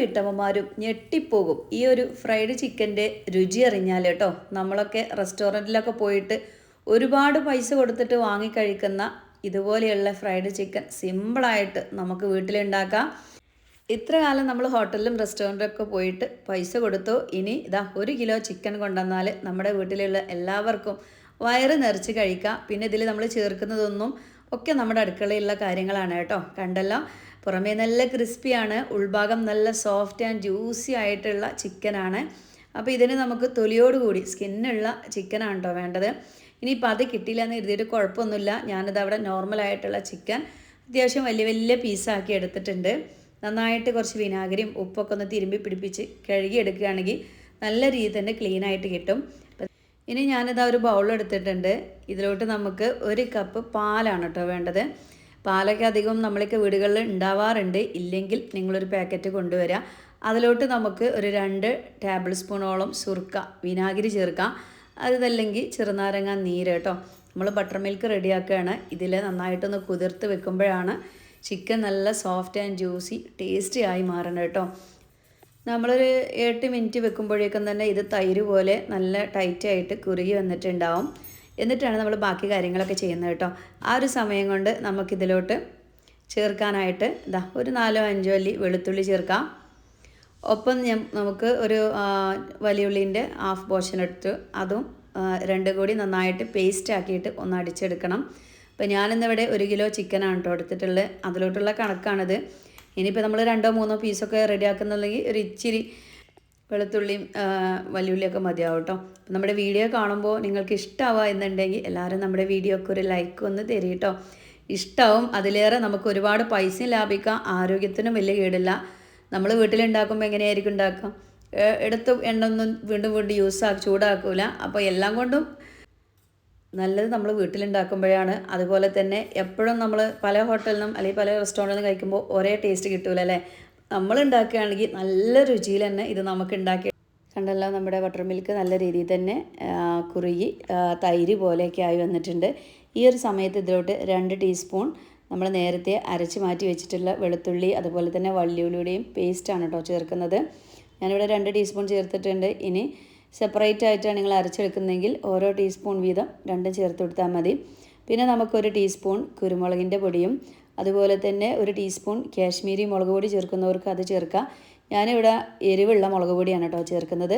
വീട്ടമ്മമാരും ഞെട്ടിപ്പോകും. ഈ ഒരു ഫ്രൈഡ് ചിക്കന്റെ രുചി അറിഞ്ഞാൽ കേട്ടോ. നമ്മളൊക്കെ റെസ്റ്റോറന്റിലൊക്കെ പോയിട്ട് ഒരുപാട് പൈസ കൊടുത്തിട്ട് വാങ്ങിക്കഴിക്കുന്ന ഇതുപോലെയുള്ള ഫ്രൈഡ് ചിക്കൻ സിമ്പിളായിട്ട് നമുക്ക് വീട്ടിലുണ്ടാക്കാം. ഇത്ര കാലം നമ്മൾ ഹോട്ടലിലും റെസ്റ്റോറന്റിലൊക്കെ പോയിട്ട് പൈസ കൊടുത്തു. ഇനി ഇതാ ഒരു കിലോ ചിക്കൻ കൊണ്ടുവന്നാൽ നമ്മുടെ വീട്ടിലുള്ള എല്ലാവർക്കും വയറ് നിറച്ച് കഴിക്കാം. പിന്നെ ഇതിൽ നമ്മൾ ചേർക്കുന്നതൊന്നും ഒക്കെ നമ്മുടെ അടുക്കളയിലുള്ള കാര്യങ്ങളാണ് കേട്ടോ. കണ്ടല്ലോ? പുറമേ നല്ല ക്രിസ്പിയാണ് ഉൾഭാഗം നല്ല സോഫ്റ്റ് ആൻഡ് ജ്യൂസി ആയിട്ടുള്ള ചിക്കനാണ്. അപ്പോൾ ഇതിന് നമുക്ക് തൊലിയോടുകൂടി സ്കിന്നുള്ള ചിക്കനാണ് കേട്ടോ വേണ്ടത്. ഇനിയിപ്പോൾ അത് കിട്ടിയില്ല എന്ന് എഴുതിയിട്ട് കുഴപ്പമൊന്നുമില്ല. ഞാനിത് അവിടെ നോർമലായിട്ടുള്ള ചിക്കൻ അത്യാവശ്യം വലിയ വലിയ പീസാക്കി എടുത്തിട്ടുണ്ട്. നന്നായിട്ട് കുറച്ച് വിനാഗിരിയും ഉപ്പൊക്കെ ഒന്ന് തിരുമ്പി പിടിപ്പിച്ച് കഴുകി എടുക്കുകയാണെങ്കിൽ നല്ല രീതിയിൽ തന്നെ ക്ലീൻ ആയിട്ട് കിട്ടും. ഇനി ഞാനിതാ ഒരു ബൗൾ എടുത്തിട്ടുണ്ട്. ഇതിലോട്ട് നമുക്ക് ഒരു കപ്പ് പാലാണ് കേട്ടോ വേണ്ടത്. പാലൊക്കെ അധികം നമ്മളൊക്കെ വീടുകളിൽ ഉണ്ടാവാറുണ്ട്. ഇല്ലെങ്കിൽ നിങ്ങളൊരു പാക്കറ്റ് കൊണ്ടുവരിക അതിലോട്ട് നമുക്ക് ഒരു രണ്ട് ടേബിൾ സ്പൂണോളം സുർക്ക വിനാഗിരി ചേർക്കാം. അതല്ലെങ്കിൽ ചെറുനാരങ്ങ നീര് കേട്ടോ. നമ്മൾ ബട്ടർ മിൽക്ക് റെഡിയാക്കുകയാണ്. ഇതിൽ നന്നായിട്ടൊന്ന് കുതിർത്ത് വെക്കുമ്പോഴാണ് ചിക്കൻ നല്ല സോഫ്റ്റ് ആൻഡ് ജ്യൂസി ടേസ്റ്റി ആയി മാറണം കേട്ടോ. നമ്മളൊരു എട്ട് മിനിറ്റ് വെക്കുമ്പോഴേക്കും തന്നെ ഇത് തൈര് പോലെ നല്ല ടൈറ്റായിട്ട് കുറുകി വന്നിട്ടുണ്ടാവും. എന്നിട്ടാണ് നമ്മൾ ബാക്കി കാര്യങ്ങളൊക്കെ ചെയ്യുന്നത് കേട്ടോ. ആ ഒരു സമയം കൊണ്ട് നമുക്കിതിലോട്ട് ചേർക്കാനായിട്ട് ഇതാ ഒരു നാലോ അഞ്ചോ അല്ലി വെളുത്തുള്ളി ചേർക്കാം. ഒപ്പം ഞാൻ നമുക്ക് ഒരു വലിയുള്ളിന്റെ ഹാഫ് പോർഷൻ എടുത്ത് അതും രണ്ടും കൂടി നന്നായിട്ട് പേസ്റ്റ് ആക്കിയിട്ട് ഒന്ന് അടിച്ചെടുക്കണം. അപ്പോൾ ഞാനിന്നിവിടെ ഒരു കിലോ ചിക്കനാണ് കേട്ടോ എടുത്തിട്ടുള്ളത്. അതിലോട്ടുള്ള കണക്കാണിത്. ഇനിയിപ്പോൾ നമ്മൾ രണ്ടോ മൂന്നോ പീസൊക്കെ റെഡിയാക്കുന്നുണ്ടെങ്കിൽ ഒരു ഇച്ചിരി വെളുത്തുള്ളിയും വലിയുള്ളിയൊക്കെ മതിയാവും കേട്ടോ നമ്മുടെ വീഡിയോ കാണുമ്പോൾ നിങ്ങൾക്ക് ഇഷ്ടമാവുക എന്നുണ്ടെങ്കിൽ എല്ലാവരും നമ്മുടെ വീഡിയോക്ക് ഒരു ലൈക്ക് ഒന്ന് തരും കേട്ടോ ഇഷ്ടമാവും അതിലേറെ നമുക്ക് ഒരുപാട് പൈസയും ലാഭിക്കാം ആരോഗ്യത്തിനും വലിയ കേടില്ല. നമ്മൾ വീട്ടിലുണ്ടാക്കുമ്പോൾ എങ്ങനെയായിരിക്കും ഉണ്ടാക്കാം എടുത്ത് എണ്ണ ഒന്നും വീണ്ടും വീണ്ടും യൂസ് ആക്കി ചൂടാക്കൂല. അപ്പോൾ എല്ലാം കൊണ്ടും നല്ലത് നമ്മൾ വീട്ടിലുണ്ടാക്കുമ്പോഴാണ്. അതുപോലെ തന്നെ എപ്പോഴും നമ്മൾ പല ഹോട്ടലിനും അല്ലെങ്കിൽ പല റെസ്റ്റോറന്റിൽ നിന്നും കഴിക്കുമ്പോൾ ഒരേ ടേസ്റ്റ് കിട്ടൂല അല്ലേ നമ്മൾ ഉണ്ടാക്കുകയാണെങ്കിൽ നല്ല രുചിയിൽ തന്നെ ഇത് നമുക്ക് ഉണ്ടാക്കി കണ്ടല്ലോ നമ്മുടെ ബട്ടർ മിൽക്ക് നല്ല രീതിയിൽ തന്നെ കുറുകി തൈര് പോലെയൊക്കെ ആയി വന്നിട്ടുണ്ട്. ഈ ഒരു സമയത്ത് ഇതിലോട്ട് രണ്ട് ടീസ്പൂൺ നമ്മൾ നേരത്തെ അരച്ച് മാറ്റി വെച്ചിട്ടുള്ള വെളുത്തുള്ളി അതുപോലെ തന്നെ വള്ളിയുള്ളിയുടെയും പേസ്റ്റാണ് കേട്ടോ ചേർക്കുന്നത്. ഞാനിവിടെ രണ്ട് ടീസ്പൂൺ ചേർത്തിട്ടുണ്ട്. ഇനി സെപ്പറേറ്റ് ആയിട്ടാണ് നിങ്ങൾ അരച്ചെടുക്കുന്നതെങ്കിൽ ഓരോ ടീസ്പൂൺ വീതം രണ്ടും ചേർത്ത് കൊടുത്താൽ മതി. പിന്നെ നമുക്കൊരു ടീസ്പൂൺ കുരുമുളകിന്റെ പൊടിയും അതുപോലെ തന്നെ ഒരു ടീസ്പൂൺ കാശ്മീരി മുളക് പൊടി ചേർക്കുന്നവർക്ക് അത് ചേർക്കാം. ഞാനിവിടെ എരിവുള്ള മുളക് പൊടിയാണ് കേട്ടോ ചേർക്കുന്നത്.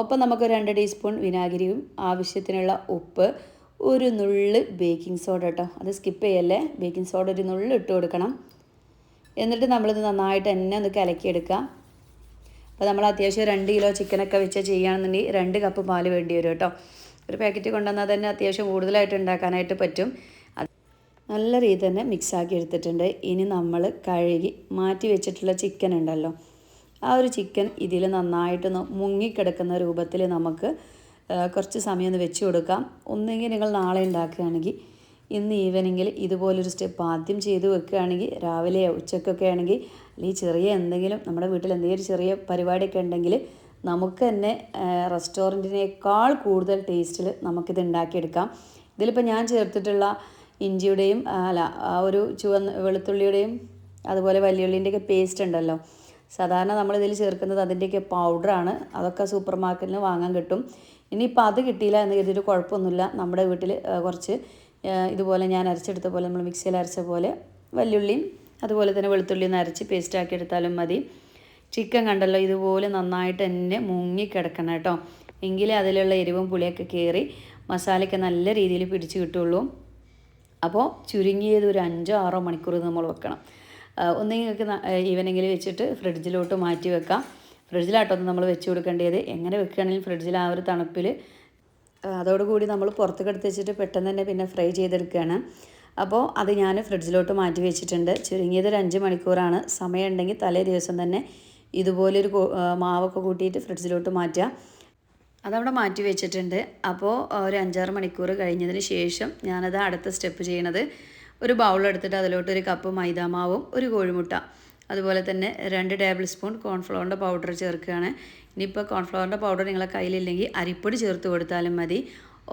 ഒപ്പം നമുക്ക് രണ്ട് ടീസ്പൂൺ വിനാഗിരിയും ആവശ്യത്തിനുള്ള ഉപ്പ് ഒരു നുള്ള് ബേക്കിംഗ് സോഡ കേട്ടോ. അത് സ്കിപ്പ് ചെയ്യല്ലേ? ബേക്കിംഗ് സോഡ ഒരു നുള്ള് ഇട്ട് കൊടുക്കണം. എന്നിട്ട് നമ്മളിത് നന്നായിട്ട് തന്നെ ഒന്ന് കലക്കിയെടുക്കാം അപ്പോൾ നമ്മൾ അത്യാവശ്യം രണ്ട് കിലോ ചിക്കനൊക്കെ വെച്ച് ചെയ്യുകയാണെന്നുണ്ടെങ്കിൽ രണ്ട് കപ്പ് പാൽ വേണ്ടി വരും കേട്ടോ. ഒരു പാക്കറ്റ് കൊണ്ടുവന്നാൽ തന്നെ അത്യാവശ്യം കൂടുതലായിട്ട് ഉണ്ടാക്കാനായിട്ട് പറ്റും. നല്ല രീതിയിൽ തന്നെ മിക്സാക്കി എടുത്തിട്ടുണ്ട്. ഇനി നമ്മൾ കഴുകി മാറ്റി വെച്ചിട്ടുള്ള ചിക്കൻ ഉണ്ടല്ലോ. ആ ഒരു ചിക്കൻ ഇതിൽ നന്നായിട്ടൊന്ന് മുങ്ങിക്കിടക്കുന്ന രൂപത്തിൽ നമുക്ക് കുറച്ച് സമയം ഒന്ന് വെച്ച് കൊടുക്കാം. ഒന്നെങ്കിൽ നിങ്ങൾ നാളെ ഉണ്ടാക്കുകയാണെങ്കിൽ ഇന്ന് ഈവനിങ്ങിൽ ഇതുപോലൊരു സ്റ്റെപ്പ് ആദ്യം ചെയ്ത് വെക്കുകയാണെങ്കിൽ രാവിലെ ഉച്ചക്കൊക്കെ ആണെങ്കിൽ അല്ലെങ്കിൽ ചെറിയ എന്തെങ്കിലും നമ്മുടെ വീട്ടിൽ എന്തെങ്കിലും ചെറിയ പരിപാടിയൊക്കെ ഉണ്ടെങ്കിൽ നമുക്ക് തന്നെ റെസ്റ്റോറന്റിനേക്കാൾ കൂടുതൽ ടേസ്റ്റിൽ നമുക്കിത് ഉണ്ടാക്കിയെടുക്കാം. ഇതിലിപ്പോൾ ഞാൻ ചേർത്തിട്ടുള്ള ഇഞ്ചിയുടെയും അല്ല ആ ഒരു ചുവന്ന വെളുത്തുള്ളിയുടെയും അതുപോലെ വലിയുള്ളിന്റെയൊക്കെ പേസ്റ്റ് ഉണ്ടല്ലോ. സാധാരണ നമ്മളിതിൽ ചേർക്കുന്നത് അതിന്റെയൊക്കെ പൗഡറാണ് അതൊക്കെ സൂപ്പർ മാർക്കറ്റിൽ നിന്ന് വാങ്ങാൻ കിട്ടും. ഇനിയിപ്പോൾ അത് കിട്ടിയില്ല എന്ന് കരുതിയിട്ട് കുഴപ്പമൊന്നുമില്ല. നമ്മുടെ വീട്ടിൽ കുറച്ച് ഇതുപോലെ ഞാൻ അരച്ചെടുത്ത പോലെ നമ്മൾ മിക്സിയിൽ അരച്ച പോലെ വല്യുള്ളിയും അതുപോലെ തന്നെ വെളുത്തുള്ളിയും അരച്ച് പേസ്റ്റാക്കി എടുത്താലും മതി. ചിക്കൻ കണ്ടല്ലോ ഇതുപോലെ നന്നായിട്ട് തന്നെ മുങ്ങിക്കിടക്കണം കേട്ടോ. എങ്കിലേ അതിലുള്ള എരിവും പുളിയൊക്കെ കയറി മസാലയ്ക്ക് നല്ല രീതിയിൽ പിടിച്ച് കിട്ടുള്ളൂ അപ്പോൾ ചുരുങ്ങിയത് ഒരു അഞ്ചോ ആറോ മണിക്കൂർ നമ്മൾ വെക്കണം. ഒന്നെങ്കിൽ ഈവനിങ്ങിൽ വെച്ചിട്ട് ഫ്രിഡ്ജിലോട്ട് മാറ്റി വെക്കാം. ഫ്രിഡ്ജിലാട്ടോ നമ്മൾ വെച്ച് കൊടുക്കേണ്ടത്. എങ്ങനെ വെക്കുകയാണെങ്കിലും ഫ്രിഡ്ജിൽ ആ ഒരു തണുപ്പിൽ അതോടുകൂടി നമ്മൾ പുറത്തേക്ക് എടുത്ത് വെച്ചിട്ട് പെട്ടെന്ന് തന്നെ പിന്നെ ഫ്രൈ ചെയ്തെടുക്കുകയാണ്. അപ്പോൾ അത് ഞാൻ ഫ്രിഡ്ജിലോട്ട് മാറ്റി വെച്ചിട്ടുണ്ട്. ചുരുങ്ങിയത് ഒരു അഞ്ച് മണിക്കൂറാണ്. സമയമുണ്ടെങ്കിൽ തലേ ദിവസം തന്നെ ഇതുപോലൊരു മാവൊക്കെ കൂട്ടിയിട്ട് ഫ്രിഡ്ജിലോട്ട് മാറ്റുക. അതവിടെ മാറ്റി വെച്ചിട്ടുണ്ട്. അപ്പോൾ ഒരു അഞ്ചാറ് മണിക്കൂർ കഴിഞ്ഞതിന് ശേഷം ഞാനത് അടുത്ത സ്റ്റെപ്പ് ചെയ്യണത് ഒരു ബൗൾ എടുത്തിട്ട് അതിലോട്ട് ഒരു കപ്പ് മൈദാമാവും ഒരു കോഴിമുട്ട. അതുപോലെ തന്നെ രണ്ട് ടേബിൾ സ്പൂൺ കോൺഫ്ലവറിന്റെ പൗഡർ ചേർക്കുകയാണ്. ഇനിയിപ്പോൾ കോൺഫ്ലവറിന്റെ പൗഡർ നിങ്ങളെ കയ്യിലില്ലെങ്കിൽ അരിപ്പൊടി ചേർത്ത് കൊടുത്താലും മതി.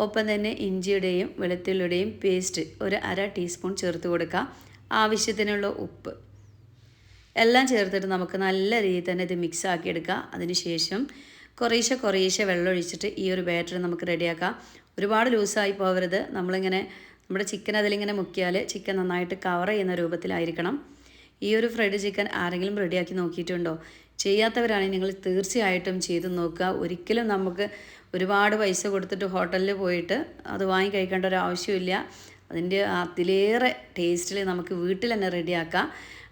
ഒപ്പം തന്നെ ഇഞ്ചിയുടെയും വെളുത്തുള്ളിയുടെയും പേസ്റ്റ് ഒരു അര ടീസ്പൂൺ ചേർത്ത് കൊടുക്കുക. ആവശ്യത്തിനുള്ള ഉപ്പ് എല്ലാം ചേർത്തിട്ട് നമുക്ക് നല്ല രീതിയിൽ തന്നെ ഇത് മിക്സ് ആക്കിയെടുക്കുക അതിനുശേഷം കുറേശ്ശെ കുറേശ്ശെ വെള്ളം ഒഴിച്ചിട്ട് ഈ ഒരു ബാറ്റർ നമുക്ക് റെഡിയാക്കാം. ഒരുപാട് ലൂസായി പോകരുത് നമ്മളിങ്ങനെ നമ്മുടെ ചിക്കൻ അതിലിങ്ങനെ മുക്കിയാൽ ചിക്കൻ നന്നായിട്ട് കവർ ചെയ്യുന്ന രൂപത്തിലായിരിക്കണം. ഈ ഒരു ഫ്രൈഡ് ചിക്കൻ ആരെങ്കിലും റെഡിയാക്കി നോക്കിയിട്ടുണ്ടോ? ചെയ്യാത്തവരാണെങ്കിൽ നിങ്ങൾ തീർച്ചയായിട്ടും ചെയ്ത് നോക്കുക. ഒരിക്കലും നമുക്ക് ഒരുപാട് പൈസ കൊടുത്തിട്ട് ഹോട്ടലിൽ പോയിട്ട് അത് വാങ്ങി കഴിക്കേണ്ട ഒരു ആവശ്യമില്ല. അതിന്റെ അതിലേറെ ടേസ്റ്റിൽ നമുക്ക് വീട്ടിൽ തന്നെ റെഡിയാക്കാം.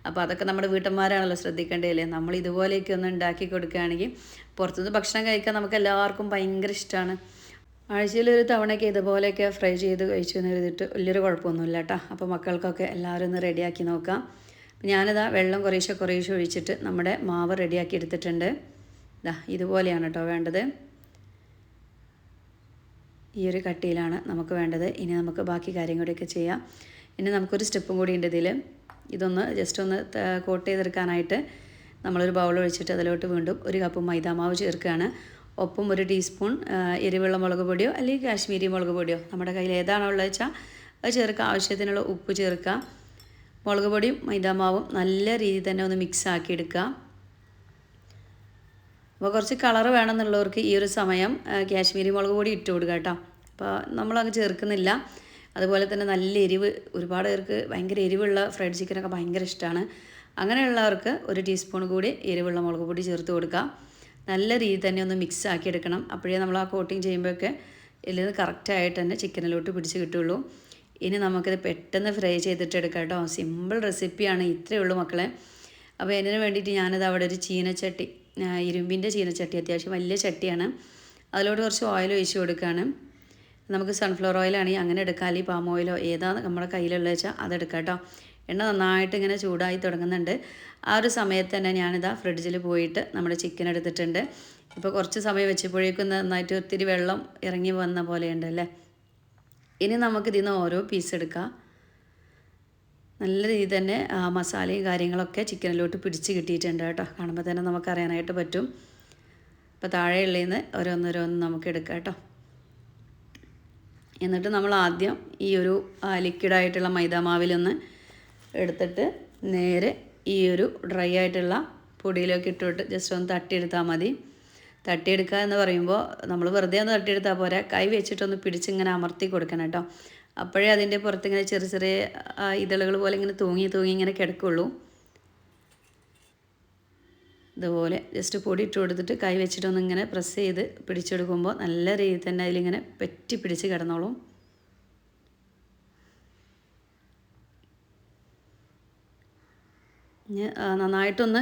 അപ്പോൾ അതൊക്കെ നമ്മുടെ വീട്ടന്മാരാണല്ലോ ശ്രദ്ധിക്കേണ്ടതല്ലേ? നമ്മൾ ഇതുപോലെയൊക്കെ ഒന്ന് ഉണ്ടാക്കി കൊടുക്കുകയാണെങ്കിൽ പുറത്തുനിന്ന് ഭക്ഷണം കഴിക്കാൻ നമുക്ക് എല്ലാവർക്കും ഭയങ്കര ഇഷ്ടമാണ്. ആഴ്ചയിൽ ഒരു തവണയൊക്കെ ഇതുപോലെയൊക്കെ ഫ്രൈ ചെയ്ത് കഴിച്ചു എന്ന് എഴുതിയിട്ട് വലിയൊരു കുഴപ്പമൊന്നുമില്ല കേട്ടോ. അപ്പോൾ മക്കൾക്കൊക്കെ എല്ലാവരും ഒന്ന് റെഡിയാക്കി നോക്കാം. ഞാനിതാ വെള്ളം കുറേശ്ശെ കുറേശ്ശെ ഒഴിച്ചിട്ട് നമ്മുടെ മാവ് റെഡിയാക്കി എടുത്തിട്ടുണ്ട്. ഇതാ ഇതുപോലെയാണ് കേട്ടോ വേണ്ടത്. ഈ ഒരു കട്ടിയിലാണ് നമുക്ക് വേണ്ടത്. ഇനി നമുക്ക് ബാക്കി കാര്യം കൂടിയൊക്കെ ചെയ്യാം. ഇനി നമുക്കൊരു സ്റ്റെപ്പും കൂടി ഉണ്ട് ഇതിൽ ഇതൊന്ന് ജസ്റ്റ് ഒന്ന് കോട്ട് ചെയ്തെടുക്കാനായിട്ട് നമ്മളൊരു ബൗൾ ഒഴിച്ചിട്ട് അതിലോട്ട് വീണ്ടും ഒരു കപ്പ് മൈദാമാവ് ചേർക്കുകയാണ്. ഒപ്പം ഒരു ടീസ്പൂൺ എരിവുള്ള മുളക് പൊടിയോ അല്ലെങ്കിൽ കാശ്മീരി മുളക് പൊടിയോ. നമ്മുടെ കയ്യിൽ ഏതാണോ ഉള്ളത് വെച്ചാൽ അത് ചേർക്കുക ആവശ്യത്തിനുള്ള ഉപ്പ് ചേർക്കുക മുളക് പൊടിയും മൈദാമാവും നല്ല രീതിയിൽ തന്നെ ഒന്ന് മിക്സ് ആക്കി എടുക്കുക അപ്പോൾ കുറച്ച് കളർ വേണമെന്നുള്ളവർക്ക് ഈ ഒരു സമയം കാശ്മീരി മുളക് പൊടി ഇട്ട് കൊടുക്കുക കേട്ടോ. അപ്പോൾ നമ്മളങ്ങ് ചേർക്കുന്നില്ല. അതുപോലെ തന്നെ നല്ല എരിവ് ഒരുപാട് പേർക്ക് ഭയങ്കര എരിവുള്ള ഫ്രൈഡ് ചിക്കനൊക്കെ ഭയങ്കര ഇഷ്ടമാണ് അങ്ങനെയുള്ളവർക്ക് ഒരു ടീസ്പൂൺ കൂടി എരിവുള്ള മുളക് പൊടി ചേർത്ത് കൊടുക്കുക. നല്ല രീതിയിൽ തന്നെ ഒന്ന് മിക്സ് ആക്കി എടുക്കണം. അപ്പോഴേ നമ്മൾ ആ കോട്ടിങ് ചെയ്യുമ്പോഴൊക്കെ ഇതിൽ കറക്റ്റായിട്ട് തന്നെ ചിക്കനിലോട്ട് പിടിച്ച് കിട്ടുള്ളൂ ഇനി നമുക്കിത് പെട്ടെന്ന് ഫ്രൈ ചെയ്തിട്ട് എടുക്കാം കേട്ടോ. സിമ്പിൾ റെസിപ്പിയാണ് ഇത്രയേ ഉള്ളൂ മക്കളെ. അപ്പോൾ ഇതിന് വേണ്ടിയിട്ട് ഞാനത് അവിടെ ഒരു ചീനച്ചട്ടി ഇരുമ്പിന്റെ ചീനച്ചട്ടി അത്യാവശ്യം വലിയ ചട്ടിയാണ്. അതിലോട്ട് കുറച്ച് ഓയിൽ ഒഴിച്ച് കൊടുക്കുകയാണ്. നമുക്ക് സൺഫ്ലവർ ഓയിലാണെങ്കിൽ അങ്ങനെ എടുക്കാം. അല്ലെങ്കിൽ പാം ഓയിലോ ഏതാണ് നമ്മുടെ കയ്യിലുള്ള വെച്ചാൽ അതെടുക്കാം കേട്ടോ. എണ്ണ നന്നായിട്ട് ഇങ്ങനെ ചൂടായി തുടങ്ങുന്നുണ്ട്. ആ ഒരു സമയത്ത് തന്നെ ഞാനിതാ ഫ്രിഡ്ജിൽ പോയിട്ട് നമ്മുടെ ചിക്കൻ എടുത്തിട്ടുണ്ട്. ഇപ്പോൾ കുറച്ച് സമയം വെച്ചപ്പോഴേക്കും നന്നായിട്ട് ഒത്തിരി വെള്ളം ഇറങ്ങി വന്ന പോലെയുണ്ട് അല്ലേ? ഇനി നമുക്കിതിൽ നിന്ന് ഓരോ പീസ് എടുക്കാം. നല്ല രീതിയിൽ തന്നെ മസാലയും കാര്യങ്ങളൊക്കെ ചിക്കനിലോട്ട് പിടിച്ച് കിട്ടിയിട്ടുണ്ട് കേട്ടോ. കാണുമ്പോൾ തന്നെ നമുക്കറിയാനായിട്ട് പറ്റും. അപ്പോൾ നിന്ന് ഓരോന്നോരോന്ന് നമുക്ക് എടുക്കാം കേട്ടോ. എന്നിട്ട് നമ്മൾ ആദ്യം ഈ ഒരു ലിക്വിഡായിട്ടുള്ള മൈദാമാവിലൊന്ന് എടുത്തിട്ട് നേരെ ഈ ഒരു ഡ്രൈ ആയിട്ടുള്ള പൊടിയിലേക്ക് ഇട്ടിട്ട് ജസ്റ്റ് ഒന്ന് തട്ടിയെടുത്താൽ മതി. തട്ടിയെടുക്കുക എന്ന് പറയുമ്പോൾ നമ്മൾ വെറുതെ ഒന്ന് തട്ടിയെടുത്താൽ പോരാ. കൈ വെച്ചിട്ടൊന്ന് പിടിച്ചിങ്ങനെ അമർത്തി കൊടുക്കണം കേട്ടോ. അപ്പോഴേ അതിന്റെ പുറത്തിങ്ങനെ ചെറിയ ചെറിയ ഇതളുകൾ പോലെ ഇങ്ങനെ തൂങ്ങി തൂങ്ങി ഇങ്ങനെ കിടക്കുള്ളൂ. ഇതുപോലെ ജസ്റ്റ് പൊടി ഇട്ട് കൊടുത്തിട്ട് കൈ വെച്ചിട്ടൊന്ന് ഇങ്ങനെ പ്രസ് ചെയ്ത് പിടിച്ചെടുക്കുമ്പോൾ നല്ല രീതിയിൽ തന്നെ അതിലിങ്ങനെ പെറ്റി പിടിച്ച് കിടന്നോളും. നന്നായിട്ടൊന്ന്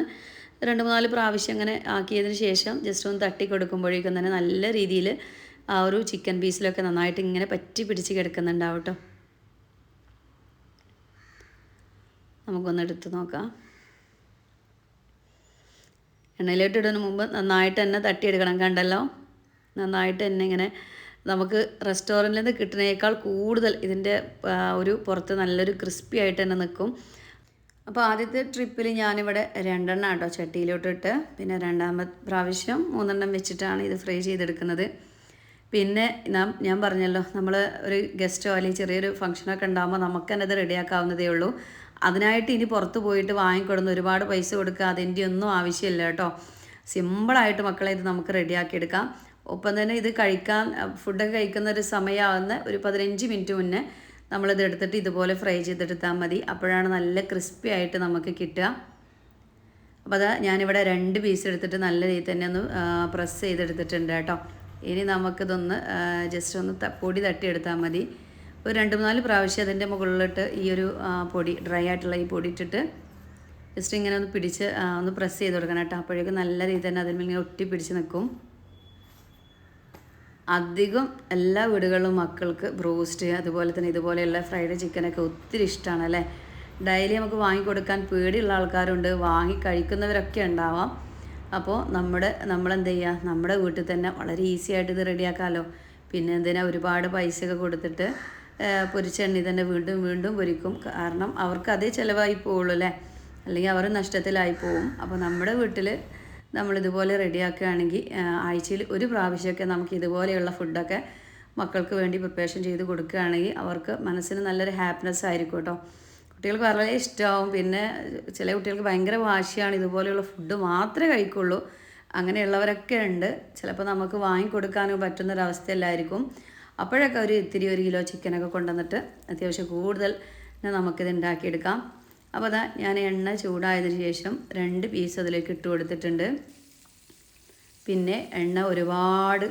രണ്ട് മൂന്നാൽ പ്രാവശ്യം അങ്ങനെ ആക്കിയതിന് ശേഷം ജസ്റ്റ് ഒന്ന് തട്ടി കൊടുക്കുമ്പോഴേക്കും തന്നെ നല്ല രീതിയിൽ ആ ഒരു ചിക്കൻ പീസിലൊക്കെ നന്നായിട്ട് ഇങ്ങനെ പറ്റി പിടിച്ച് കിടക്കുന്നുണ്ടാവും കേട്ടോ നമുക്കൊന്ന് എടുത്ത് നോക്കാം. എണ്ണയിലോട്ട് ഇടുന്നതിന് മുമ്പ് നന്നായിട്ട് തന്നെ തട്ടിയെടുക്കണം. കണ്ടല്ലോ? നന്നായിട്ട് തന്നെ ഇങ്ങനെ നമുക്ക് റെസ്റ്റോറന്റിൽ നിന്ന് കിട്ടുന്നതിനേക്കാൾ കൂടുതൽ ഇതിന്റെ ഒരു പുറത്ത് നല്ലൊരു ക്രിസ്പി ആയിട്ട് തന്നെ നിൽക്കും. അപ്പോൾ ആദ്യത്തെ ട്രിപ്പിൽ ഞാനിവിടെ രണ്ടെണ്ണം കേട്ടോ ചട്ടിയിലോട്ടിട്ട്. പിന്നെ രണ്ടാമത്തെ പ്രാവശ്യം മൂന്നെണ്ണം വെച്ചിട്ടാണ് ഇത് ഫ്രൈ ചെയ്തെടുക്കുന്നത്. പിന്നെ നാം ഞാൻ പറഞ്ഞല്ലോ നമ്മൾ ഒരു ഗസ്റ്റോ അല്ലെങ്കിൽ ചെറിയൊരു ഫംഗ്ഷനൊക്കെ ഉണ്ടാകുമ്പോൾ നമുക്ക് തന്നെ ഇത് റെഡിയാക്കാവുന്നതേ ഉള്ളൂ. അതിനായിട്ട് ഇനി പുറത്ത് പോയിട്ട് വാങ്ങിക്കൊടുന്ന് ഒരുപാട് പൈസ കൊടുക്കുക അതിന്റെ ഒന്നും ആവശ്യമില്ല കേട്ടോ. സിമ്പിളായിട്ട് മക്കളെ ഇത് നമുക്ക് റെഡിയാക്കി എടുക്കാം ഒപ്പം തന്നെ ഇത് കഴിക്കാൻ ഫുഡൊക്കെ കഴിക്കുന്ന ഒരു സമയമാകുന്ന ഒരു പതിനഞ്ച് മിനിറ്റ് മുന്നേ നമ്മളിത് എടുത്തിട്ട് ഇതുപോലെ ഫ്രൈ ചെയ്തെടുത്താൽ മതി. അപ്പോഴാണ് നല്ല ക്രിസ്പി ആയിട്ട് നമുക്ക് കിട്ടുക. അപ്പോൾ അതാ ഞാനിവിടെ രണ്ട് പീസ് എടുത്തിട്ട് നല്ല രീതിയിൽ തന്നെ ഒന്ന് പ്രസ് ചെയ്തെടുത്തിട്ടുണ്ട് കേട്ടോ. ഇനി നമുക്കിതൊന്ന് ജസ്റ്റ് ഒന്ന് പൊടി തട്ടിയെടുത്താൽ മതി. ഒരു രണ്ട് മൂന്നാൽ പ്രാവശ്യം അതിന്റെ മുകളിലിട്ട് ഈ ഒരു പൊടി ഡ്രൈ ആയിട്ടുള്ള ഈ പൊടി ഇട്ടിട്ട് ജസ്റ്റ് ഇങ്ങനെ ഒന്ന് പിടിച്ച് ഒന്ന് പ്രസ് ചെയ്ത് കൊടുക്കണം കേട്ടോ. അപ്പോഴേക്കും നല്ല രീതിയിൽ തന്നെ അതിന്മേൽ ഇങ്ങനെ ഒട്ടി പിടിച്ച് നിൽക്കും. അധികം എല്ലാ വീടുകളിലും മക്കൾക്ക് ബ്രോസ്റ്റ് അതുപോലെ തന്നെ ഇതുപോലെയുള്ള ഫ്രൈഡ് ചിക്കനൊക്കെ ഒത്തിരി ഇഷ്ടമാണ് അല്ലേ? ഡെയിലി നമുക്ക് വാങ്ങിക്കൊടുക്കാൻ പേടിയുള്ള ആൾക്കാരുണ്ട്. വാങ്ങി കഴിക്കുന്നവരൊക്കെ ഉണ്ടാവാം. അപ്പോൾ നമ്മുടെ നമ്മളെന്ത് ചെയ്യുക നമ്മുടെ വീട്ടിൽ തന്നെ വളരെ ഈസി ആയിട്ട് ഇത് റെഡിയാക്കാമല്ലോ പിന്നെ എന്തിനാ ഒരുപാട് പൈസയൊക്കെ കൊടുത്തിട്ട് പൊരിച്ച എണ്ണി തന്നെ വീണ്ടും വീണ്ടും പൊരിക്കും. കാരണം അവർക്ക് അതേ ചിലവായി പോവുള്ളൂ അല്ലേ? അല്ലെങ്കിൽ അവർ നഷ്ടത്തിലായി പോവും. അപ്പോൾ നമ്മുടെ വീട്ടിൽ നമ്മളിതുപോലെ റെഡിയാക്കുകയാണെങ്കിൽ ആഴ്ചയിൽ ഒരു പ്രാവശ്യമൊക്കെ നമുക്ക് ഇതുപോലെയുള്ള ഫുഡൊക്കെ മക്കൾക്ക് വേണ്ടി പ്രിപ്പറേഷൻ ചെയ്ത് കൊടുക്കുകയാണെങ്കിൽ അവർക്ക് മനസ്സിന് നല്ലൊരു ഹാപ്പിനെസ് ആയിരിക്കും കേട്ടോ. കുട്ടികൾക്ക് വളരെ ഇഷ്ടമാവും. പിന്നെ ചില കുട്ടികൾക്ക് ഭയങ്കര വാശിയാണ് ഇതുപോലെയുള്ള ഫുഡ് മാത്രമേ കഴിക്കുള്ളൂ. അങ്ങനെയുള്ളവരൊക്കെ ഉണ്ട്. ചിലപ്പോൾ നമുക്ക് വാങ്ങിക്കൊടുക്കാനോ പറ്റുന്നൊരവസ്ഥയല്ലായിരിക്കും. അപ്പോഴൊക്കെ ഒരു ഇത്തിരി ഒരു കിലോ ചിക്കനൊക്കെ കൊണ്ടുവന്നിട്ട് അത്യാവശ്യം കൂടുതൽ നമുക്കിത് ഉണ്ടാക്കിയെടുക്കാം. അപ്പോൾ അതാ ഞാൻ എണ്ണ ചൂടായതിനു ശേഷം രണ്ട് പീസ് അതിലേക്ക് ഇട്ട് കൊടുത്തിട്ടുണ്ട്. പിന്നെ എണ്ണ ഒരുപാട്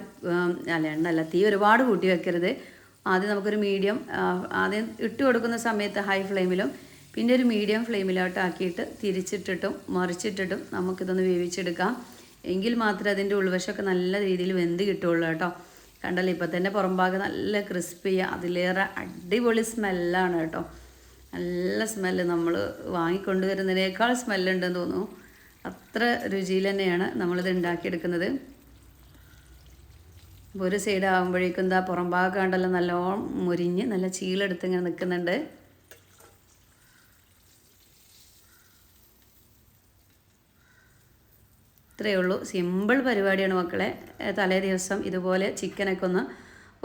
അല്ല എണ്ണ അല്ല തീ ഒരുപാട് കൂട്ടി വെക്കരുത്. ആദ്യം നമുക്കൊരു മീഡിയം ആദ്യം ഇട്ട് കൊടുക്കുന്ന സമയത്ത് ഹൈ ഫ്ലെയിമിലും പിന്നെ ഒരു മീഡിയം ഫ്ലെയിമിലോട്ട് ആക്കിയിട്ട് തിരിച്ചിട്ടിട്ടും മറിച്ചിട്ടിട്ടും നമുക്കിതൊന്ന് വേവിച്ചെടുക്കാം. എങ്കിൽ മാത്രമേ അതിന്റെ ഉൾവശമൊക്കെ നല്ല രീതിയിൽ വെന്ത് കിട്ടുള്ളൂ കേട്ടോ. കണ്ടല്ലോ ഇപ്പം തന്നെ പുറംഭാഗം നല്ല ക്രിസ്പി അതിലേറെ അടിപൊളി സ്മെല്ലാണ് കേട്ടോ. നല്ല സ്മെല്ല് നമ്മൾ വാങ്ങിക്കൊണ്ടുവരുന്നതിനേക്കാൾ സ്മെല്ലുണ്ടെന്ന് തോന്നുന്നു. അത്ര രുചിയിൽ തന്നെയാണ് നമ്മളിത് ഉണ്ടാക്കിയെടുക്കുന്നത്. ഒരു സൈഡ് ആകുമ്പോഴേക്കും എന്താ പുറം ഭാഗം കണ്ടല്ലോ നല്ലോണം മുരിഞ്ഞ് നല്ല ചീലെടുത്ത് ഇങ്ങനെ നിൽക്കുന്നുണ്ട്. ഇത്രയേ ഉള്ളൂ. സിമ്പിൾ പരിപാടിയാണ് മക്കളെ. തലേ ദിവസം ഇതുപോലെ ചിക്കനൊക്കെ ഒന്ന്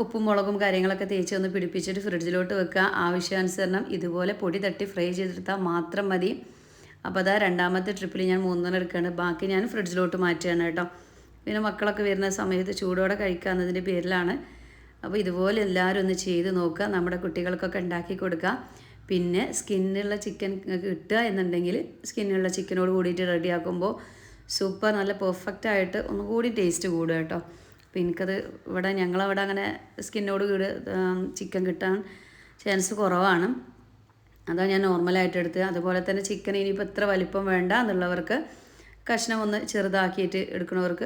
ഉപ്പും മുളകും കാര്യങ്ങളൊക്കെ തേച്ച് ഒന്ന് പിടിപ്പിച്ചിട്ട് ഫ്രിഡ്ജിലോട്ട് വെക്കുക. ആവശ്യാനുസരണം ഇതുപോലെ പൊടി തട്ടി ഫ്രൈ ചെയ്തെടുത്താൽ മാത്രം മതി. അപ്പോൾ അതാ രണ്ടാമത്തെ ട്രിപ്പിൽ ഞാൻ മൂന്നെണ്ണം എടുക്കുകയാണ്. ബാക്കി ഞാൻ ഫ്രിഡ്ജിലോട്ട് മാറ്റുകയാണ് കേട്ടോ. പിന്നെ മക്കളൊക്കെ വരുന്ന സമയത്ത് ചൂടോടെ കഴിക്കുക എന്നതിന്റെ പേരിലാണ്. അപ്പോൾ ഇതുപോലെ എല്ലാവരും ഒന്ന് ചെയ്ത് നോക്കുക. നമ്മുടെ കുട്ടികൾക്കൊക്കെ ഉണ്ടാക്കി കൊടുക്കുക. പിന്നെ സ്കിന്നുള്ള ചിക്കൻ കിട്ടുക എന്നുണ്ടെങ്കിൽ സ്കിന്നുള്ള ചിക്കനോട് കൂടിയിട്ട് റെഡിയാക്കുമ്പോൾ സൂപ്പർ നല്ല പെർഫെക്റ്റ് ആയിട്ട് ഒന്നുകൂടി ടേസ്റ്റ് കൂടുക കേട്ടോ. അപ്പോൾ എനിക്കത് ഇവിടെ ഞങ്ങളവിടെ അങ്ങനെ സ്കിന്നോട് കൂടി ചിക്കൻ കിട്ടാൻ ചാൻസ് കുറവാണ്. അതാണ് ഞാൻ നോർമലായിട്ട് എടുത്ത് അതുപോലെ തന്നെ ചിക്കൻ ഇനിയിപ്പോൾ എത്ര വലിപ്പം വേണ്ട എന്നുള്ളവർക്ക് കഷ്ണം ഒന്ന് ചെറുതാക്കിയിട്ട് എടുക്കുന്നവർക്ക്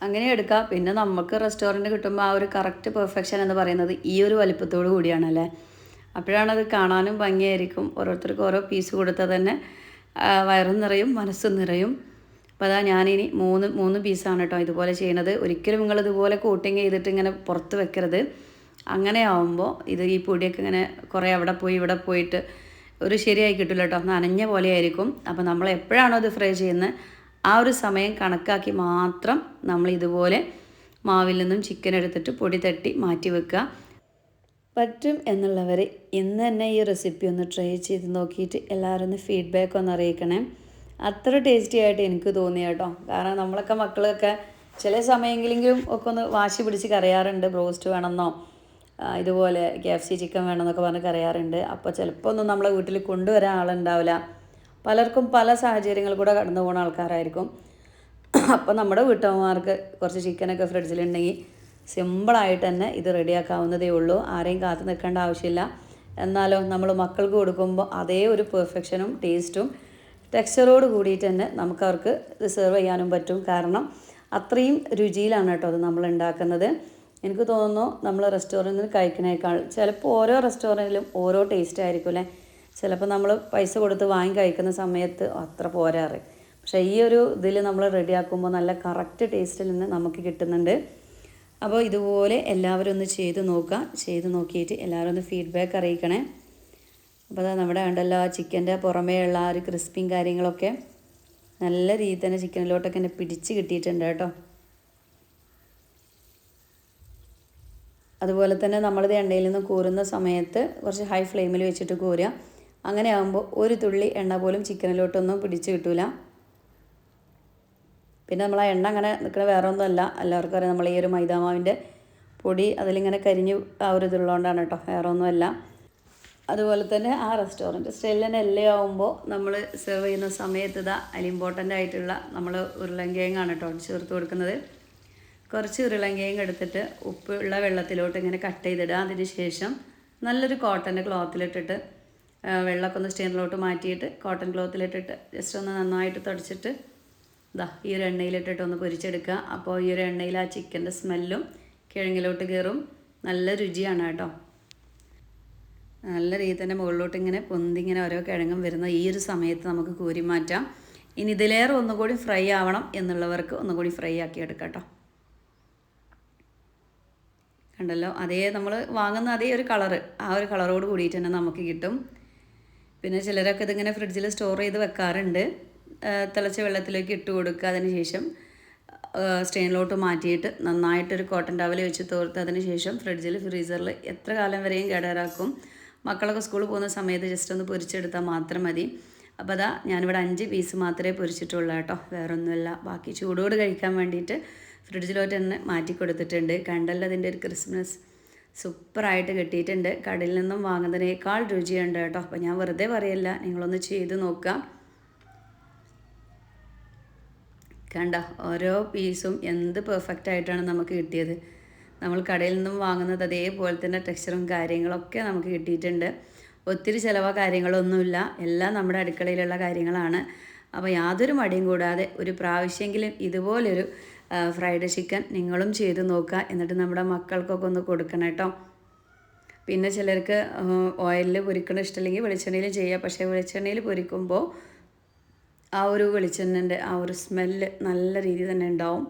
അങ്ങനെ എടുക്കാം. പിന്നെ നമുക്ക് റെസ്റ്റോറന്റ് കിട്ടുമ്പോൾ ആ ഒരു കറക്റ്റ് പെർഫെക്ഷൻ എന്ന് പറയുന്നത് ഈ ഒരു വലിപ്പത്തോടു കൂടിയാണല്ലേ അപ്പോഴാണ് അത് കാണാനും ഭംഗിയായിരിക്കും. ഓരോരുത്തർക്ക് ഓരോ പീസ് കൊടുത്താൽ തന്നെ വയറും നിറയും മനസ്സും നിറയും. അപ്പോൾ അതാ ഞാനിനി മൂന്ന് മൂന്ന് പീസാണ് കേട്ടോ ഇതുപോലെ ചെയ്യണത്. ഒരിക്കലും നിങ്ങൾ ഇതുപോലെ കൂട്ടിങ് ചെയ്തിട്ട് ഇങ്ങനെ പുറത്ത് വെക്കരുത്. അങ്ങനെ ആവുമ്പോൾ ഇത് ഈ പൊടിയൊക്കെ ഇങ്ങനെ കുറേ അവിടെ പോയി ഇവിടെ പോയിട്ട് ഒരു ശരിയായി കിട്ടില്ല കേട്ടോ നനഞ്ഞ പോലെ ആയിരിക്കും. അപ്പോൾ നമ്മൾ എപ്പോഴാണോ ഇത് ഫ്രൈ ചെയ്യുന്നത് ആ ഒരു സമയം കണക്കാക്കി മാത്രം നമ്മൾ ഇതുപോലെ മാവിൽ നിന്നും ചിക്കൻ എടുത്തിട്ട് പൊടി തട്ടി മാറ്റി വെക്കുക. പറ്റും എന്നുള്ളവർ ഇന്ന് തന്നെ ഈ റെസിപ്പി ഒന്ന് ട്രൈ ചെയ്ത് നോക്കിയിട്ട് എല്ലാവരും ഒന്ന് ഫീഡ്ബാക്ക് ഒന്ന് അറിയിക്കണേ. അത്ര ടേസ്റ്റി ആയിട്ട് എനിക്ക് തോന്നി കേട്ടോ. കാരണം നമ്മളൊക്കെ മക്കളൊക്കെ ചില സമയമെങ്കിലും ഒക്കെ ഒന്ന് വാശി പിടിച്ച് കറിയാറുണ്ട് ബ്രോസ്റ്റ് വേണമെന്നോ ഇതുപോലെ കെ എഫ് സി ചിക്കൻ വേണമെന്നൊക്കെ പറഞ്ഞ് കറിയാറുണ്ട് അപ്പോൾ ചിലപ്പോൾ ഒന്നും നമ്മളെ വീട്ടിൽ കൊണ്ടുവരാൻ ആളുണ്ടാവില്ല. പലർക്കും പല സാഹചര്യങ്ങൾ കൂടെ കടന്നു പോകുന്ന ആൾക്കാരായിരിക്കും. അപ്പോൾ നമ്മുടെ വീട്ടമ്മമാർക്ക് കുറച്ച് ചിക്കനൊക്കെ ഫ്രിഡ്ജിലുണ്ടെങ്കിൽ സിമ്പിളായിട്ട് തന്നെ ഇത് റെഡിയാക്കാവുന്നതേ ഉള്ളൂ. ആരെയും കാത്തു നിൽക്കേണ്ട ആവശ്യമില്ല. എന്നാലോ നമ്മൾ മക്കൾക്ക് കൊടുക്കുമ്പോൾ അതേ ഒരു പെർഫെക്ഷനും ടേസ്റ്റും ടെക്സ്ചറോട് കൂടിയിട്ട് തന്നെ നമുക്ക് അവർക്ക് സെർവ് ചെയ്യാനും പറ്റും. കാരണം അത്രയും രുചിയിലാണ് കേട്ടോ അത് നമ്മൾ ഉണ്ടാക്കുന്നത്. എനിക്ക് തോന്നുന്നു നമ്മൾ റെസ്റ്റോറന്റിൽ നിന്ന് കഴിക്കുന്നേക്കാൾ ചിലപ്പോൾ ഓരോ റെസ്റ്റോറന്റിലും ഓരോ ടേസ്റ്റ് ആയിരിക്കും അല്ലേ? ചിലപ്പോൾ നമ്മൾ പൈസ കൊടുത്ത് വാങ്ങി കഴിക്കുന്ന സമയത്ത് അത്ര പോരാറ് പക്ഷേ ഈ ഒരു ഇതിൽ നമ്മൾ റെഡിയാക്കുമ്പോൾ നല്ല കറക്റ്റ് ടേസ്റ്റിൽ നിന്ന് നമുക്ക് കിട്ടുന്നുണ്ട്. അപ്പോൾ ഇതുപോലെ എല്ലാവരും ഒന്ന് ചെയ്ത് നോക്കുക. ചെയ്ത് നോക്കിയിട്ട് എല്ലാവരും ഒന്ന് ഫീഡ്ബാക്ക് അറിയിക്കണേ. അപ്പോൾ അതാ നമ്മുടെ ഉണ്ടല്ലോ ആ ചിക്കന്റെ പുറമേയുള്ള ആ ഒരു ക്രിസ്പിയും കാര്യങ്ങളൊക്കെ നല്ല രീതിയിൽ തന്നെ ചിക്കനിലോട്ടൊക്കെ എന്നെ പിടിച്ച് കിട്ടിയിട്ടുണ്ട് കേട്ടോ. അതുപോലെ തന്നെ നമ്മളിത് എണ്ണയിൽ നിന്ന് കൂറുന്ന സമയത്ത് കുറച്ച് ഹൈ ഫ്ലെയിമിൽ വെച്ചിട്ട് കൂരുക. അങ്ങനെ ആകുമ്പോൾ ഒരു തുള്ളി എണ്ണ പോലും ചിക്കനിലോട്ടൊന്നും പിടിച്ച് കിട്ടൂല. പിന്നെ നമ്മൾ ആ എണ്ണ അങ്ങനെ നിൽക്കുന്ന വേറെ ഒന്നുമല്ല എല്ലാവർക്കും അറിയാം നമ്മൾ ഈ ഒരു മൈദാമാവിന്റെ പൊടി അതിലിങ്ങനെ കരിഞ്ഞു ആ ഒരു ഇതുള്ളതുകൊണ്ടാണ് കേട്ടോ വേറെ ഒന്നുമല്ല അതുപോലെ തന്നെ ആ റെസ്റ്റോറന്റ് സ്റ്റെല്ലൻ തന്നെ എല്ലാം ആകുമ്പോൾ നമ്മൾ സെർവ് ചെയ്യുന്ന സമയത്ത് ഇതാ അതിൽ ഇമ്പോർട്ടന്റ് ആയിട്ടുള്ള നമ്മൾ ഉരുളങ്കിഴങ്ങാണ് കേട്ടോ ചേർത്ത് കൊടുക്കുന്നത്. കുറച്ച് ഉരുളങ്കിഴങ്ങ് എടുത്തിട്ട് ഉപ്പുള്ള വെള്ളത്തിലോട്ട് ഇങ്ങനെ കട്ട് ചെയ്തിടുക. അതിന് ശേഷം നല്ലൊരു കോട്ടന്റെ ക്ലോത്തിലിട്ടിട്ട് വെള്ളമൊക്കെ ഒന്ന് സ്റ്റെയിനിലോട്ട് മാറ്റിയിട്ട് കോട്ടൺ ക്ലോത്തിലിട്ടിട്ട് ജസ്റ്റ് ഒന്ന് നന്നായിട്ട് തുടച്ചിട്ട് ഇതാ ഈ ഒരു എണ്ണയിലിട്ടിട്ട് ഒന്ന് പൊരിച്ചെടുക്കുക. അപ്പോൾ ഈ ഒരു എണ്ണയിൽ ആ ചിക്കന്റെ സ്മെല്ലും കിഴങ്ങിലോട്ട് കയറും നല്ല രുചിയാണ് കേട്ടോ. നല്ല രീതിയിൽ തന്നെ മുകളിലോട്ട് ഇങ്ങനെ പൊന്തിങ്ങനെ ഓരോ കിഴങ്ങും വരുന്ന ഈ ഒരു സമയത്ത് നമുക്ക് കോരി മാറ്റാം. ഇനി ഇതിലേറെ ഒന്നുകൂടി ഫ്രൈ ആവണം എന്നുള്ളവർക്ക് ഒന്നുകൂടി ഫ്രൈ ആക്കി എടുക്കാം കേട്ടോ കണ്ടല്ലോ? അതേ നമ്മൾ വാങ്ങുന്ന അതേ ഒരു കളറ്. ആ ഒരു കളറോട് കൂടിയിട്ട് തന്നെ നമുക്ക് കിട്ടും. പിന്നെ ചിലരൊക്കെ ഇതിങ്ങനെ ഫ്രിഡ്ജിൽ സ്റ്റോർ ചെയ്ത് വെക്കാറുണ്ട്. തിളച്ച വെള്ളത്തിലേക്ക് ഇട്ട് കൊടുക്കുക അതിന് ശേഷം സ്റ്റെയിനിലോട്ട് മാറ്റിയിട്ട് നന്നായിട്ടൊരു കോട്ടൺ ടവൽ വെച്ച് തോർത്ത് അതിന് ശേഷം ഫ്രിഡ്ജിൽ ഫ്രീസറിൽ എത്ര കാലം വരെയും കേടാറാക്കും. മക്കളൊക്കെ സ്കൂളിൽ പോകുന്ന സമയത്ത് ജസ്റ്റ് ഒന്ന് പൊരിച്ചെടുത്താൽ മാത്രം മതി. അപ്പോൾ അതാ ഞാനിവിടെ അഞ്ച് പീസ് മാത്രമേ പൊരിച്ചിട്ടുള്ളൂ കേട്ടോ. വേറെ ഒന്നുമില്ല ബാക്കി ചൂടോട് കഴിക്കാൻ വേണ്ടിയിട്ട് ഫ്രിഡ്ജിലോട്ട് തന്നെ മാറ്റി കൊടുത്തിട്ടുണ്ട്. കണ്ടല്ലോ അതിന്റെ ഒരു ക്രിസ്മസ്. സൂപ്പറായിട്ട് കിട്ടിയിട്ടുണ്ട്. കടയിൽ നിന്നും വാങ്ങുന്നതിനേക്കാൾ രുചിയുണ്ട് കേട്ടോ. അപ്പോൾ ഞാൻ വെറുതെ പറയല്ല. നിങ്ങളൊന്ന് ചെയ്ത് നോക്കുക കണ്ട? ഓരോ പീസും എന്ത് പെർഫെക്റ്റ് ആയിട്ടാണ് നമുക്ക് കിട്ടിയത്. നമ്മൾ കടയിൽ നിന്നും വാങ്ങുന്നത് അതേപോലെ തന്നെ ടെക്സ്ചറും കാര്യങ്ങളൊക്കെ നമുക്ക് കിട്ടിയിട്ടുണ്ട്. ഒത്തിരി ചിലവോ കാര്യങ്ങളൊന്നുമില്ല. എല്ലാം നമ്മുടെ അടുക്കളയിലുള്ള കാര്യങ്ങളാണ്. അപ്പോൾ യാതൊരു മടിയും കൂടാതെ ഒരു പ്രാവശ്യമെങ്കിലും ഇതുപോലൊരു ഫ്രൈഡ് ചിക്കൻ നിങ്ങളും ചെയ്ത് നോക്കുക. എന്നിട്ട് നമ്മുടെ മക്കൾക്കൊക്കെ ഒന്ന് കൊടുക്കണം കേട്ടോ. പിന്നെ ചിലർക്ക് ഓയിലിൽ പൊരിക്കണം ഇഷ്ടമില്ലെങ്കിൽ വെളിച്ചെണ്ണയിൽ ചെയ്യുക. പക്ഷേ വെളിച്ചെണ്ണയിൽ പൊരിക്കുമ്പോൾ ആ ഒരു വെളിച്ചെണ്ണന്റെ ആ ഒരു സ്മെല്ല് നല്ല രീതിയിൽ തന്നെ ഉണ്ടാവും.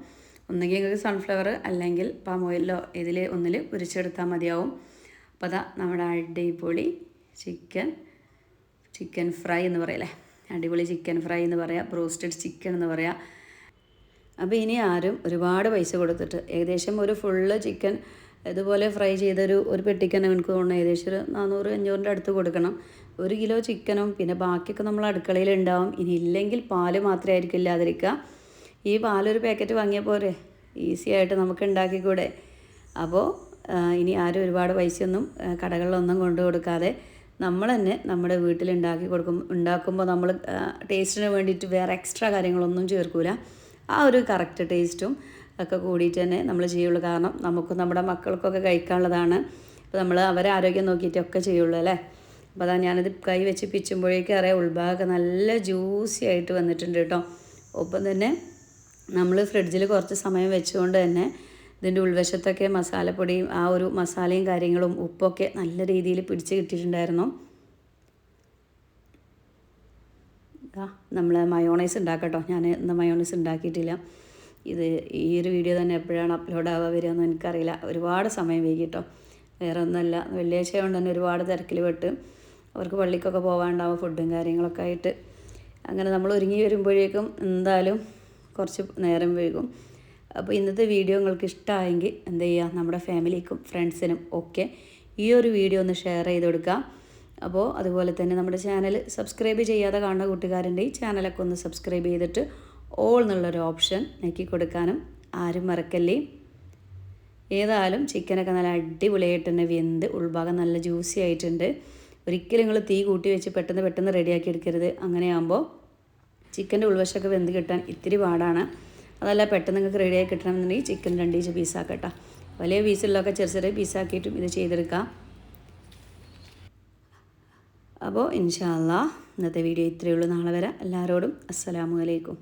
ഒന്നുകിൽ നിങ്ങൾക്ക് സൺഫ്ലവർ അല്ലെങ്കിൽ പാം ഓയിലോ ഇതിൽ ഒന്നിൽ പൊരിച്ചെടുത്താൽ മതിയാവും. അപ്പോൾ അതാ നമ്മുടെ അടിപൊളി ചിക്കൻ ചിക്കൻ ഫ്രൈ എന്ന് പറയല്ലേ? അടിപൊളി ചിക്കൻ ഫ്രൈ എന്ന് പറയാം ബ്രോസ്റ്റഡ് ചിക്കൻ എന്ന് പറയാം. അപ്പോൾ ഇനി ആരും ഒരുപാട് പൈസ കൊടുത്തിട്ട് ഏകദേശം ഒരു ഫുള്ള് ചിക്കൻ ഇതുപോലെ ഫ്രൈ ചെയ്തൊരു ഒരു പെട്ടിക്കന്നെ എനിക്ക് തോന്നുന്നു ഏകദേശം ഒരു നാനൂറ് അഞ്ഞൂറിന്റെ അടുത്ത് കൊടുക്കണം. ഒരു കിലോ ചിക്കനും പിന്നെ ബാക്കിയൊക്കെ നമ്മൾ അടുക്കളയിൽ ഉണ്ടാവും. ഇനി ഇല്ലെങ്കിൽ പാൽ മാത്രമേ ആയിരിക്കും ഇല്ലാതിരിക്കുക. ഈ പാലൊരു പാക്കറ്റ് വാങ്ങിയ പോരെ. ഈസി ആയിട്ട് നമുക്ക് ഉണ്ടാക്കിക്കൂടെ അപ്പോൾ ഇനി ആരും ഒരുപാട് പൈസയൊന്നും കടകളിലൊന്നും കൊണ്ടു കൊടുക്കാതെ നമ്മൾ തന്നെ നമ്മുടെ വീട്ടിൽ ഉണ്ടാക്കി കൊടുക്കും ഉണ്ടാക്കുമ്പോൾ നമ്മൾ ടേസ്റ്റിന് വേണ്ടിയിട്ട് വേറെ എക്സ്ട്രാ കാര്യങ്ങളൊന്നും ചേർക്കൂല. ആ ഒരു കറക്റ്റ് ടേസ്റ്റും ഒക്കെ കൂടിയിട്ട് തന്നെ നമ്മൾ ചെയ്യുള്ളൂ. കാരണം നമുക്ക് നമ്മുടെ മക്കൾക്കൊക്കെ കഴിക്കാനുള്ളതാണ്. അപ്പോൾ നമ്മൾ അവരെ ആരോഗ്യം നോക്കിയിട്ടൊക്കെ ചെയ്യുള്ളൂ അല്ലേ? അപ്പോൾ അതാ ഞാനത് കൈ വെച്ച് പിച്ചുമ്പോഴേക്കും അറിയാം ഉൾഭാഗമൊക്കെ നല്ല ജ്യൂസി ആയിട്ട് വന്നിട്ടുണ്ട് കേട്ടോ. ഒപ്പം തന്നെ നമ്മൾ ഫ്രിഡ്ജിൽ കുറച്ച് സമയം വെച്ചുകൊണ്ട് തന്നെ ഇതിന്റെ ഉൾവശത്തൊക്കെ മസാലപ്പൊടിയും ആ ഒരു മസാലയും കാര്യങ്ങളും ഉപ്പൊക്കെ നല്ല രീതിയിൽ പിടിച്ച് കിട്ടിയിട്ടുണ്ടായിരുന്നു. നമ്മൾ മയോണൈസ് ഉണ്ടാക്കട്ടോ. ഞാൻ ഇന്ന് മയോണൈസ് ഉണ്ടാക്കിയിട്ടില്ല. ഇത് ഈ ഒരു വീഡിയോ തന്നെ എപ്പോഴാണ് അപ്ലോഡ് ആവുക എന്ന് എനിക്കറിയില്ല. ഒരുപാട് സമയം വൈകിട്ടോ. വേറെ ഒന്നുമല്ല വെള്ളിയാഴ്ച കൊണ്ട് തന്നെ ഒരുപാട് തിരക്കിൽ പെട്ട് അവർക്ക് പള്ളിക്കൊക്കെ പോകാണ്ടാവും ഫുഡും കാര്യങ്ങളൊക്കെ ആയിട്ട്. അങ്ങനെ നമ്മൾ ഒരുങ്ങി വരുമ്പോഴേക്കും എന്തായാലും കുറച്ച് നേരം വൈകും. അപ്പോൾ ഇന്നത്തെ വീഡിയോ നിങ്ങൾക്ക് ഇഷ്ടമായെങ്കിൽ എന്ത് ചെയ്യുക നമ്മുടെ ഫാമിലിക്കും ഫ്രണ്ട്സിനും ഒക്കെ ഈ ഒരു വീഡിയോ ഒന്ന് ഷെയർ ചെയ്ത് കൊടുക്കുക. അപ്പോൾ അതുപോലെ തന്നെ നമ്മുടെ ചാനൽ സബ്സ്ക്രൈബ് ചെയ്യാതെ കാണുന്ന കൂട്ടുകാരന്റെ ഈ ചാനലൊക്കെ ഒന്ന് സബ്സ്ക്രൈബ് ചെയ്തിട്ട് ഓൾ എന്നുള്ളൊരു ഓപ്ഷൻ നോക്കി കൊടുക്കാനും ആരും മറക്കല്ലേ? ഏതായാലും ചിക്കനൊക്കെ നല്ല അടിപൊളിയായിട്ട് തന്നെ വെന്ത് ഉൾഭാഗം നല്ല ജ്യൂസി ആയിട്ടുണ്ട്. ഒരിക്കലും നിങ്ങൾ തീ കൂട്ടി വെച്ച് പെട്ടെന്ന് പെട്ടെന്ന് റെഡിയാക്കി എടുക്കരുത്. അങ്ങനെയാകുമ്പോൾ ചിക്കന്റെ ഉൾവശമൊക്കെ വെന്ത് കിട്ടാൻ ഇത്തിരി പാടാണ്. അതല്ല പെട്ടെന്ന് നിങ്ങൾക്ക് റെഡിയായി കിട്ടണമെന്നുണ്ടെങ്കിൽ ചിക്കൻ രണ്ടീച്ച് പീസാക്കട്ടോ വലിയ പീസുള്ളതൊക്കെ ചെറിയ ചെറിയ പീസാക്കിയിട്ടും ഇത് ചെയ്തെടുക്കാം. അപ്പോൾ ഇൻഷാല്ല ഇന്നത്തെ വീഡിയോ ഇത്രയേ ഉള്ളൂ. നാളെ വരെ. എല്ലാവരോടും അസ്സലാമു അലൈക്കും.